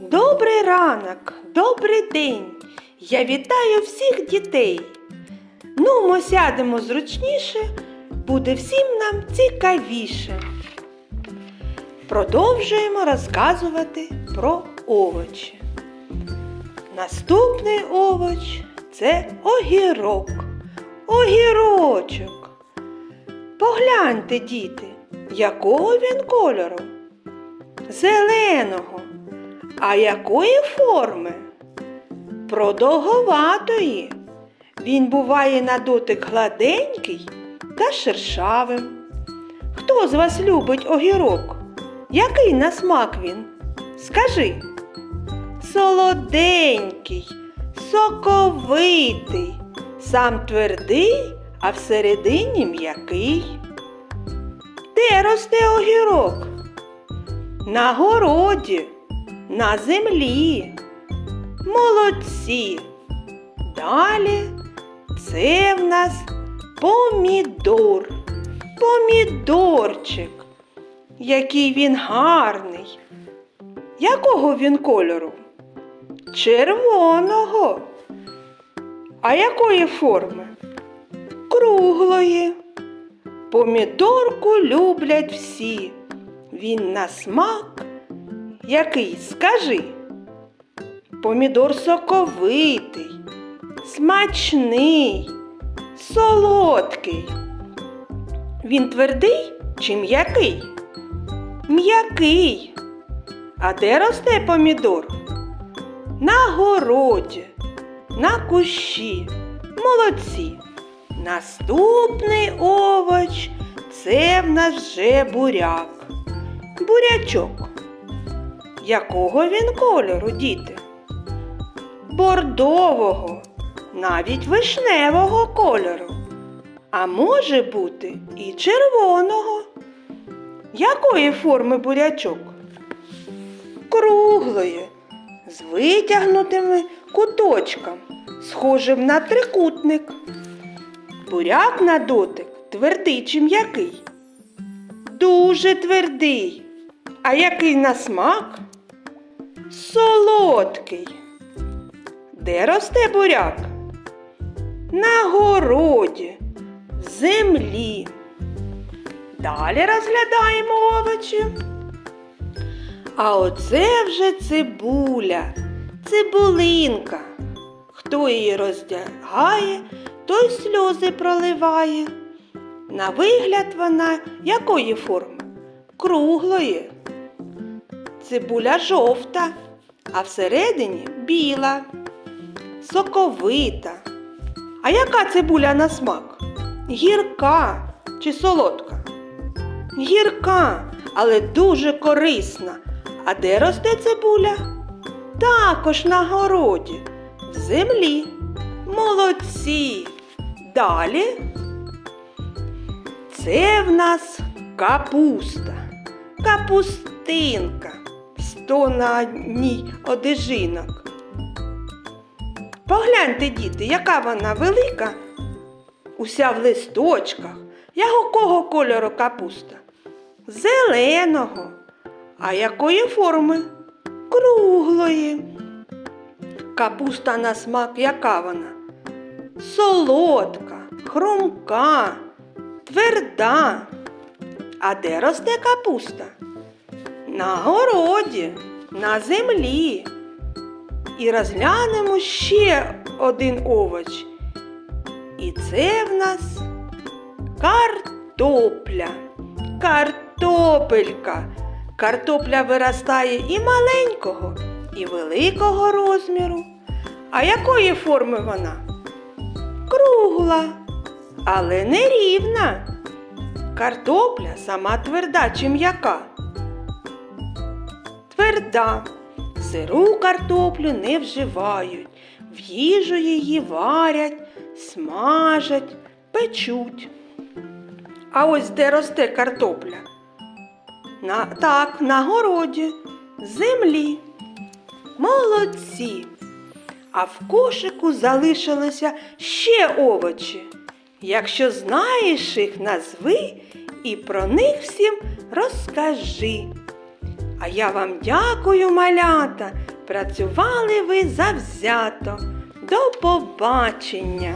Добрий ранок, добрий день. Я вітаю всіх дітей. Ну, ми сядемо зручніше, буде всім нам цікавіше. Продовжуємо розказувати про овочі. Наступний овоч це огірок. Огірочок. Погляньте, діти, якого він кольору? Зеленого. А якої форми? Продовговатої. Він буває на дотик гладенький та шершавим. Хто з вас любить огірок? Який на смак він? Скажи. Солоденький, соковитий, сам твердий, а всередині м'який. Де росте огірок? На городі, на землі. Молодці. Далі це в нас помідор. Помідорчик. Який він гарний. Якого він кольору? Червоного. А якої форми? Круглої. Помідорку люблять всі. Він на смак. Який, скажи? Помідор соковитий, смачний, солодкий. Він твердий чи м'який? М'який. А де росте помідор? На городі, на кущі. Молодці. Наступний овоч це в нас вже буряк. Бурячок. Якого він кольору, діти? Бордового, навіть вишневого кольору. А може бути і червоного. Якої форми бурячок? Круглої, з витягнутими куточком, схожим на трикутник. Буряк на дотик твердий чи м'який? Дуже твердий. А який на смак? Солодкий. Де росте буряк? На городі, в землі. Далі розглядаємо овочі. А оце вже цибуля, цибулинка. Хто її роздягає, той сльози проливає. На вигляд вона якої форми? Круглої. Цибуля жовта, а всередині біла, соковита. А яка цибуля на смак? Гірка чи солодка? Гірка, але дуже корисна. А де росте цибуля? Також на городі, в землі. Молодці. Далі це в нас капуста, капустинка, сто на ній одежинок. Погляньте, діти, яка вона велика, уся в листочках. Якого кольору капуста? Зеленого. А якої форми? Круглої. Капуста на смак яка вона? Солодка, хрумка, тверда. А де росте капуста? На городі, на землі. І розглянемо ще один овоч. І це в нас картопля. Картопелька. Картопля виростає і маленького, і великого розміру. А якої форми вона? Кругла, але не рівна. Картопля сама тверда чи м'яка. Тверда. Сиру картоплю не вживають, в їжу її варять, смажать, печуть. А ось де росте картопля? На, так, на городі, землі. Молодці. А в кошику залишилося ще овочі. Якщо знаєш їх, назви і про них всім розкажи. А я вам дякую, малята. Працювали ви завзято. До побачення!